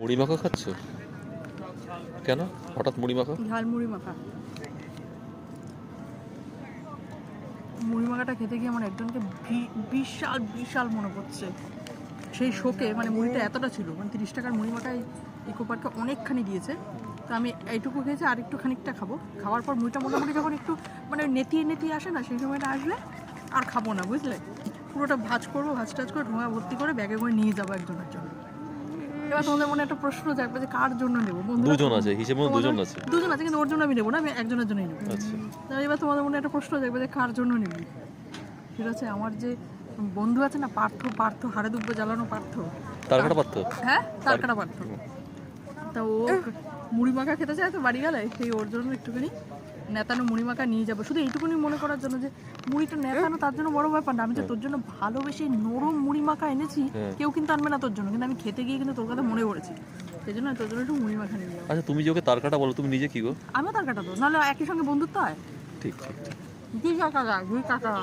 মুড়ি মাখা খাচ্ছ? কেন? হঠাৎ মুড়ি মাখা? ঝাল মুড়ি মাখা। মুড়ি মাখাটা খেতে গিয়ে আমার একজনকে বিশাল বিশাল মনে পড়ছে। সেই শোকে মানে মুড়িটা এতটা ছিল মানে তিরিশ টাকার মুড়ি মাখায় ইকো পার্কে অনেকখানি দিয়েছে। তো আমি এইটুকু খেয়েছি, আর একটু খানিকটা খাব। খাওয়ার পর মুড়িটা মোটামুটি যখন একটু মানে নেতিয়ে নেতিয়ে আসে না, সেই সময়টা আসলে আর খাব না, বুঝলে? পুরোটা ভাজ করব, ভাজ টাজ করে ঢোঙা ভর্তি করে ব্যাগে করে নিয়ে যাব একজনের জন্য। এবার তোমাদের মনে একটা প্রশ্ন জাগবে যে কার জন্য নেব? দুজন আছে হিসেবে দুজন আছে। দুজন আছে কিন্তু ওর জন্য আমি নেব না আমি একজনের জন্যই নেব। আচ্ছা। এবার তোমাদের মনে একটা প্রশ্ন দেখবে যে কার জন্য নিবি? সেটা হচ্ছে আমার যে বন্ধু আছে না পার্থ পার্থ হাড়ে দুব্বে জ্বালানো পার্থ। তার কাটা পারতো হ্যাঁ তার কাটা পার্থ। তা ও মুড়ি মাখা খেতে চায় তো বাড়ি গেলে সেই ওর জন্য একটুখানি নেতানো মুড়ি মাখা নিয়ে যাব। শুধু এইটুকুনি মনে করার জন্য যে মুড়িটা নেতানো তার জন্য বড় ব্যাপার না। আমি যে তোর জন্য ভালোবেসে নরম মুড়ি মাখা এনেছি হ্যাঁ। কেউ কিন্তু আনবে না তোর জন্য। কিন্তু আমি খেতে গিয়ে কিন্তু তোর কথা মনে পড়েছি। সেই জন্য তোর জন্য একটু মুড়ি মাখা নিয়ে যাব। আচ্ছা তুমি যে ওকে তার কাটা বলো তুমি নিজে কি গো? আমিও তার কাটা তো। নাহলে একই সঙ্গে বন্ধুত্ব হয়? ঠিক ঠিক ঠিক। দুই কাকা দুই কাকা।